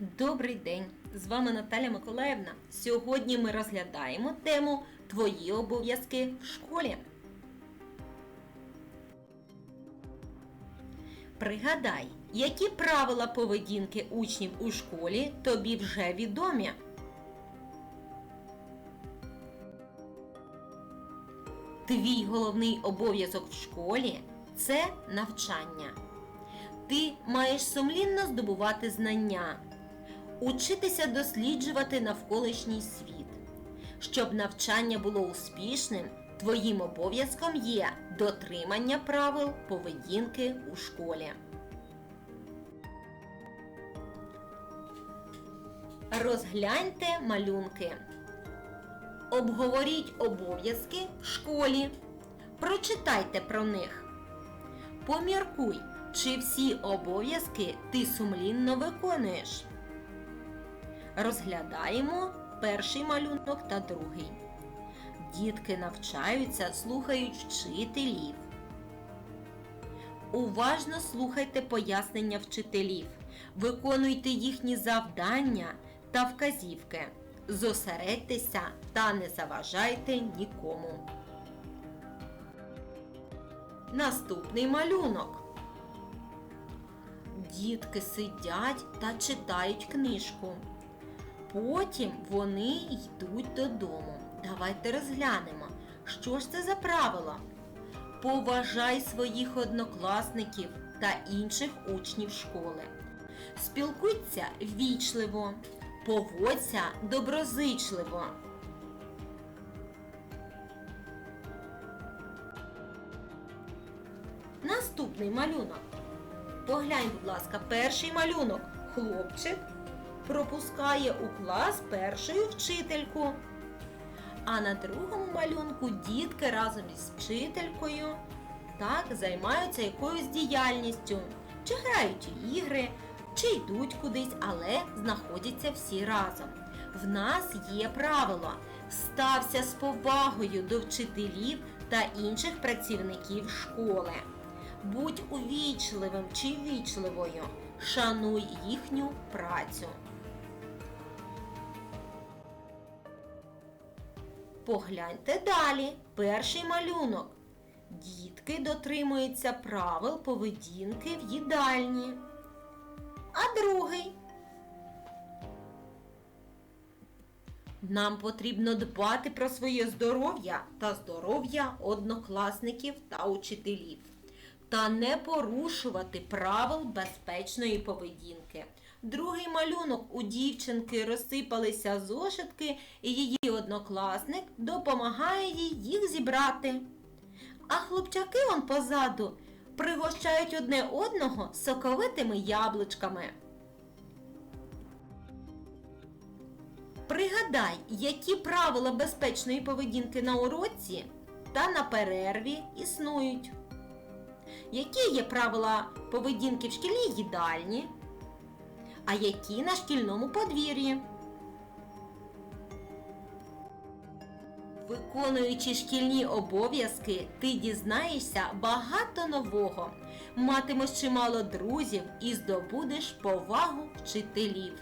Добрий день! З вами Наталя Миколаївна. Сьогодні ми розглядаємо тему Твої обов'язки в школі. Пригадай, які правила поведінки учнів у школі тобі вже відомі. Твій головний обов'язок в школі це навчання. Ти маєш сумлінно здобувати знання, учитися досліджувати навколишній світ. Щоб навчання було успішним, твоїм обов'язком є дотримання правил поведінки у школі. Розгляньте малюнки. Обговоріть обов'язки в школі. Прочитайте про них. Поміркуй, чи всі обов'язки ти сумлінно виконуєш. Розглядаємо перший малюнок та другий. Дітки навчаються, слухають вчителів. Уважно слухайте пояснення вчителів, виконуйте їхні завдання та вказівки. Зосередьтеся та не заважайте нікому. Наступний малюнок. Дітки сидять та читають книжку. Потім вони йдуть додому. Давайте розглянемо, що ж це за правило. Поважай своїх однокласників та інших учнів школи. Спілкуйся ввічливо, поводься доброзичливо. Наступний малюнок. Поглянь, будь ласка, перший малюнок. Хлопчик пропускає у клас першою вчительку. А на другому малюнку дітки разом із вчителькою так займаються якоюсь діяльністю, чи грають ігри, чи йдуть кудись, але знаходяться всі разом. В нас є правило стався з повагою до вчителів та інших працівників школи. Будь увічливим чи вічливою, шануй їхню працю. Погляньте далі. Перший малюнок. Дітки дотримуються правил поведінки в їдальні. А другий. Нам потрібно дбати про своє здоров'я та здоров'я однокласників та учителів. Та не порушувати правил безпечної поведінки. Другий малюнок у дівчинки розсипалися зошитки, і її однокласник допомагає їй їх зібрати. А хлопчаки он позаду пригощають одне одного соковитими яблучками. Пригадай, які правила безпечної поведінки на уроці та на перерві існують. Які є правила поведінки в шкільній їдальні, а які на шкільному подвір'ї? Виконуючи шкільні обов'язки, ти дізнаєшся багато нового, матимеш чимало друзів і здобудеш повагу вчителів.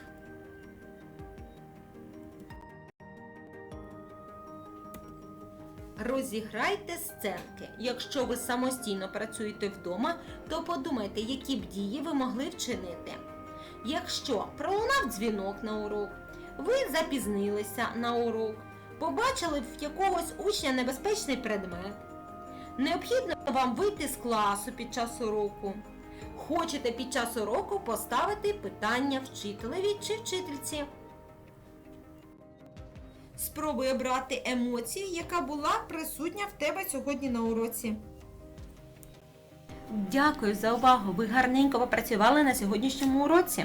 Розіграйте сценки. Якщо ви самостійно працюєте вдома, то подумайте, які б дії ви могли вчинити. Якщо пролунав дзвінок на урок, ви запізнилися на урок, побачили в якогось учня небезпечний предмет, необхідно вам вийти з класу під час уроку. Хочете під час уроку поставити питання вчителеві чи вчительці. Спробуй обрати емоцію, яка була присутня в тебе сьогодні на уроці. Дякую за увагу. Ви гарненько попрацювали на сьогоднішньому уроці.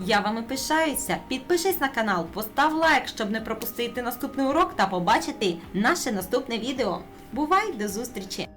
Я вами пишаюся. Підпишись на канал, постав лайк, щоб не пропустити наступний урок та побачити наше наступне відео. Бувай до зустрічі!